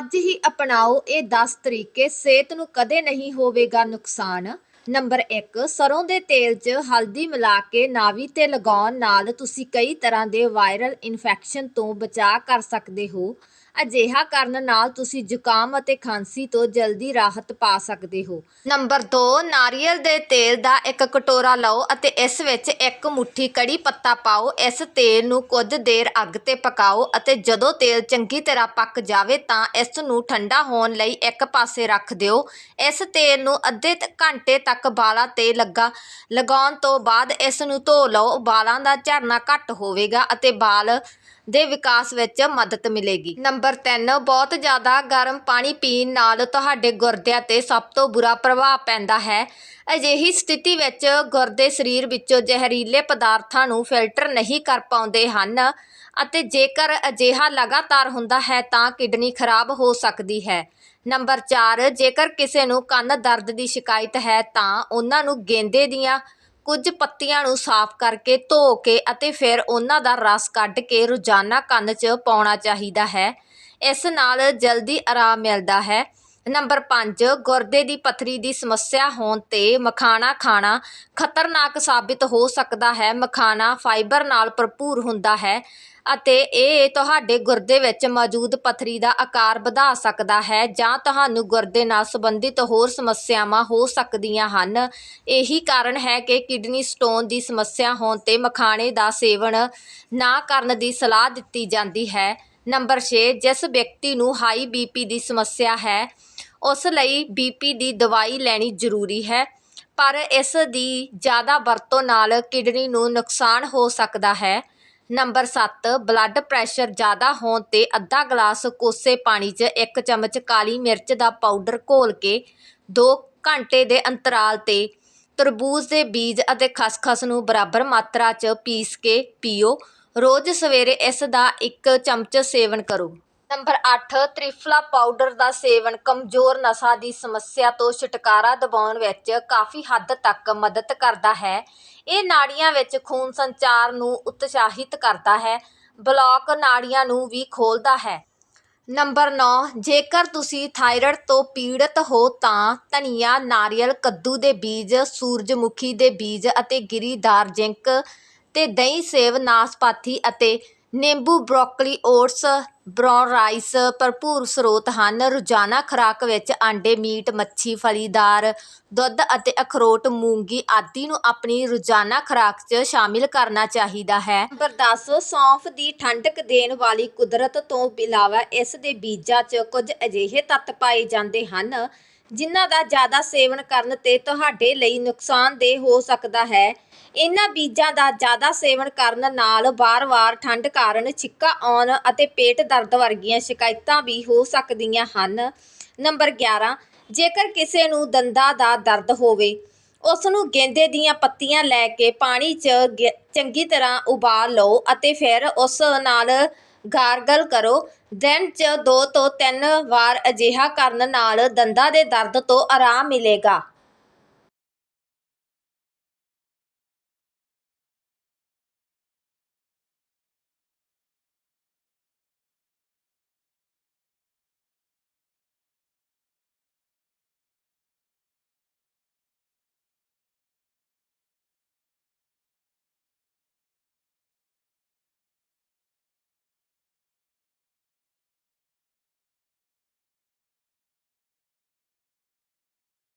ਅੱਜ ਹੀ ਅਪਣਾਓ ਇਹ 10 ਤਰੀਕੇ। ਸਿਹਤ ਨੂੰ ਕਦੇ ਨਹੀਂ ਹੋਵੇਗਾ ਨੁਕਸਾਨ। ਨੰਬਰ 1 ਸਰੋਂ ਦੇ ਤੇਲ 'ਚ ਹਲਦੀ ਮਿਲਾ ਕੇ ਨਾਵੀ ਤੇ ਲਗਾਉਣ ਨਾਲ ਤੁਸੀਂ ਕਈ ਤਰ੍ਹਾਂ ਦੇ ਵਾਇਰਲ ਇਨਫੈਕਸ਼ਨ ਤੋਂ ਬਚਾਅ ਕਰ ਸਕਦੇ ਹੋ। ਅਜਿਹਾ ਕਰਨ ਨਾਲ ਤੁਸੀਂ ਜ਼ੁਕਾਮ ਅਤੇ ਖਾਂਸੀ ਤੋਂ ਜਲਦੀ ਰਾਹਤ ਪਾ ਸਕਦੇ ਹੋ। ਨੰਬਰ 2 ਨਾਰੀਅਲ ਦੇ ਤੇਲ ਦਾ ਇੱਕ ਕਟੋਰਾ ਲਓ ਅਤੇ ਇਸ ਵਿੱਚ ਇੱਕ ਮੁਠੀ ਕੜੀ ਪੱਤਾ ਪਾਓ। ਇਸ ਤੇਲ ਨੂੰ ਕੁਝ ਦੇਰ ਅੱਗ ਤੇ ਪਕਾਓ ਅਤੇ ਜਦੋਂ ਤੇਲ ਚੰਗੀ ਤਰ੍ਹਾਂ ਪੱਕ ਜਾਵੇ ਤਾਂ ਇਸ ਨੂੰ ਠੰਡਾ ਹੋਣ ਲਈ ਇੱਕ ਪਾਸੇ ਰੱਖ ਦਿਓ। ਇਸ ਤੇਲ ਨੂੰ ਅੱਧੇ ਘੰਟੇ ਤੱਕ ਬਾਲਾਂ ਤੇ ਲੱਗਾ, ਲਗਾਉਣ ਤੋਂ ਬਾਅਦ ਇਸ ਨੂੰ ਧੋ ਲਓ। ਬਾਲਾਂ ਦਾ ਝੜਨਾ ਘੱਟ ਹੋਵੇਗਾ ਅਤੇ ਬਾਲ ਦੇ ਵਿਕਾਸ ਵਿੱਚ ਮਦਦ ਮਿਲੇਗੀ। ਨੰਬਰ 3 ਬਹੁਤ ਜ਼ਿਆਦਾ ਗਰਮ ਪਾਣੀ ਪੀਣ ਨਾਲ ਤੁਹਾਡੇ ਗੁਰਦਿਆਂ ਤੇ ਸਭ ਤੋਂ ਬੁਰਾ ਪ੍ਰਭਾਵ ਪੈਂਦਾ ਹੈ। ਅਜਿਹੀ ਸਥਿਤੀ ਵਿੱਚ ਗੁਰਦੇ ਸਰੀਰ ਵਿੱਚੋਂ ਜ਼ਹਿਰੀਲੇ ਪਦਾਰਥਾਂ ਨੂੰ ਫਿਲਟਰ ਨਹੀਂ ਕਰ ਪਾਉਂਦੇ ਹਨ ਅਤੇ ਜੇਕਰ ਅਜਿਹਾ ਲਗਾਤਾਰ ਹੁੰਦਾ ਹੈ ਤਾਂ ਕਿਡਨੀ ਖਰਾਬ ਹੋ ਸਕਦੀ ਹੈ। ਨੰਬਰ 4 ਜੇਕਰ ਕਿਸੇ ਨੂੰ ਕੰਨ ਦਰਦ ਦੀ ਸ਼ਿਕਾਇਤ ਹੈ ਤਾਂ ਉਹਨਾਂ ਨੂੰ ਗੇਂਦੇ ਦੀਆਂ ਕੁਝ ਪੱਤੀਆਂ ਨੂੰ ਸਾਫ਼ ਕਰਕੇ ਧੋ ਕੇ ਅਤੇ ਫਿਰ ਉਹਨਾਂ ਦਾ ਰਸ ਕੱਢ ਕੇ ਰੋਜ਼ਾਨਾ ਕੰਨ 'ਚ ਪਾਉਣਾ ਚਾਹੀਦਾ ਹੈ। ਇਸ ਨਾਲ ਜਲਦੀ ਆਰਾਮ ਮਿਲਦਾ ਹੈ। ਨੰਬਰ 5 ਗੁਰਦੇ ਦੀ ਪਥਰੀ ਦੀ ਸਮੱਸਿਆ ਹੋਣ ਤੇ ਮਖਾਣਾ ਖਾਣਾ ਖਤਰਨਾਕ ਸਾਬਿਤ ਹੋ ਸਕਦਾ ਹੈ। ਮਖਾਣਾ ਫਾਈਬਰ ਨਾਲ ਭਰਪੂਰ ਹੁੰਦਾ ਹੈ ਅਤੇ ਇਹ ਤੁਹਾਡੇ ਗੁਰਦੇ ਵਿੱਚ ਮੌਜੂਦ ਪਥਰੀ ਦਾ ਆਕਾਰ ਵਧਾ ਸਕਦਾ ਹੈ ਜਾਂ ਤੁਹਾਨੂੰ ਗੁਰਦੇ ਨਾਲ ਸੰਬੰਧਿਤ ਹੋਰ ਸਮੱਸਿਆਵਾਂ ਹੋ ਸਕਦੀਆਂ ਹਨ। ਇਹੀ ਕਾਰਨ ਹੈ ਕਿ ਕਿਡਨੀ ਸਟੋਨ ਦੀ ਸਮੱਸਿਆ ਹੋਣ ਤੇ ਮਖਾਣੇ ਦਾ ਸੇਵਨ ਨਾ ਕਰਨ ਦੀ ਸਲਾਹ ਦਿੱਤੀ ਜਾਂਦੀ ਹੈ। ਨੰਬਰ 6 ਜਿਸ ਵਿਅਕਤੀ ਨੂੰ ਹਾਈ ਬੀਪੀ ਦੀ ਸਮੱਸਿਆ ਹੈ ਉਸ ਲਈ ਬੀ ਪੀ ਦੀ ਦਵਾਈ ਲੈਣੀ ਜ਼ਰੂਰੀ ਹੈ, ਪਰ ਇਸ ਦੀ ਜ਼ਿਆਦਾ ਵਰਤੋਂ ਨਾਲ ਕਿਡਨੀ ਨੂੰ ਨੁਕਸਾਨ ਹੋ ਸਕਦਾ ਹੈ। ਨੰਬਰ ਸੱਤ, ਬਲੱਡ ਪ੍ਰੈਸ਼ਰ ਜ਼ਿਆਦਾ ਹੋਣ ਤੇ ਅੱਧਾ ਗਲਾਸ ਕੋਸੇ ਪਾਣੀ 'ਚ ਇੱਕ ਚਮਚ ਕਾਲੀ ਮਿਰਚ ਦਾ ਪਾਊਡਰ ਘੋਲ ਕੇ 2 ਘੰਟੇ ਦੇ ਅੰਤਰਾਲ ਤੇ ਤਰਬੂਜ ਦੇ ਬੀਜ ਅਤੇ ਖਸਖਸ ਨੂੰ ਬਰਾਬਰ ਮਾਤਰਾ 'ਚ ਪੀਸ ਕੇ ਪੀਓ। ਰੋਜ਼ ਸਵੇਰੇ ਇਸ ਦਾ ਇੱਕ ਚਮਚ ਸੇਵਨ ਕਰੋ। ਨੰਬਰ 8 ਤ੍ਰਿਫਲਾ ਪਾਊਡਰ ਦਾ ਸੇਵਨ ਕਮਜ਼ੋਰ ਨਸਾਂ ਦੀ ਸਮੱਸਿਆ ਤੋਂ ਛੁਟਕਾਰਾ ਦਿਵਾਉਣ ਵਿੱਚ ਕਾਫੀ ਹੱਦ ਤੱਕ ਮਦਦ ਕਰਦਾ ਹੈ। ਇਹ ਨਾੜੀਆਂ ਵਿੱਚ ਖੂਨ ਸੰਚਾਰ ਨੂੰ ਉਤਸ਼ਾਹਿਤ ਕਰਦਾ ਹੈ। ਬਲੌਕ ਨਾੜੀਆਂ ਨੂੰ ਵੀ ਖੋਲ੍ਹਦਾ ਹੈ। ਨੰਬਰ 9 ਜੇਕਰ ਤੁਸੀਂ ਥਾਇਰਾਇਡ ਤੋਂ ਪੀੜਤ ਹੋ ਤਾਂ ਧਨੀਆ, ਨਾਰੀਅਲ, ਕੱਦੂ ਦੇ ਬੀਜ, ਸੂਰਜਮੁਖੀ ਦੇ ਬੀਜ ਅਤੇ ਗਿਰੀਦਾਰ ਜਿੰਕ ਤੇ ਦਹੀਂ ਸੇਬ ਨਾਸਪਾਤੀ ਅਤੇ ਨਿੰਬੂ, ਬ੍ਰੋਕਲੀ ਓਟਸ, ਬ੍ਰਾਊਨ ਰਾਈਸ, ਭਰਪੂਰ ਸਰੋਤ ਹਨ। ਰੋਜ਼ਾਨਾ ਖੁਰਾਕ ਵਿੱਚ ਆਂਡੇ, ਮੀਟ, ਮੱਛੀ, ਫਲੀਦਾਰ, ਦੁੱਧ ਅਤੇ ਅਖਰੋਟ, ਮੂੰਗੀ ਆਦਿ ਨੂੰ ਆਪਣੀ ਰੋਜ਼ਾਨਾ ਖੁਰਾਕ 'ਚ ਸ਼ਾਮਿਲ ਕਰਨਾ ਚਾਹੀਦਾ ਹੈ। ਨੰਬਰ 10 ਸੌਂਫ ਦੀ ਠੰਡਕ ਦੇਣ ਵਾਲੀ ਕੁਦਰਤ ਤੋਂ ਇਲਾਵਾ ਇਸ ਦੇ ਬੀਜਾਂ 'ਚ ਕੁਝ ਅਜਿਹੇ ਤੱਤ ਪਾਏ ਜਾਂਦੇ ਹਨ ਜਿਨ੍ਹਾਂ ਦਾ ਜ਼ਿਆਦਾ ਸੇਵਨ ਕਰਨ ਤੇ ਤੁਹਾਡੇ ਲਈ ਨੁਕਸਾਨਦੇਹ ਹੋ ਸਕਦਾ ਹੈ। ਇਹਨਾਂ ਬੀਜਾਂ ਦਾ ਜ਼ਿਆਦਾ ਸੇਵਨ ਕਰਨ ਨਾਲ ਵਾਰ-ਵਾਰ ਠੰਡ ਕਾਰਨ ਛਿੱਕਾ ਆਉਣ ਅਤੇ ਪੇਟ ਦਰਦ ਵਰਗੀਆਂ ਸ਼ਿਕਾਇਤਾਂ ਵੀ ਹੋ ਸਕਦੀਆਂ ਹਨ। ਨੰਬਰ 11 ਜੇਕਰ ਕਿਸੇ ਨੂੰ ਦੰਦਾਂ ਦਾ ਦਰਦ ਹੋਵੇ, ਉਸ ਨੂੰ ਗੇਂਦੇ ਦੀਆਂ ਪੱਤੀਆਂ ਲੈ ਕੇ ਪਾਣੀ 'ਚ ਚੰਗੀ ਤਰ੍ਹਾਂ ਉਬਾਲ ਲਓ ਅਤੇ ਫਿਰ ਉਸ ਨਾਲ ਗਾਰਗਲ ਕਰੋ। ਦਿਨ 'ਚ ਦੋ ਤੋਂ ਤਿੰਨ ਵਾਰ ਅਜਿਹਾ ਕਰਨ ਨਾਲ ਦੰਦਾਂ ਦੇ ਦਰਦ ਤੋਂ ਆਰਾਮ ਮਿਲੇਗਾ।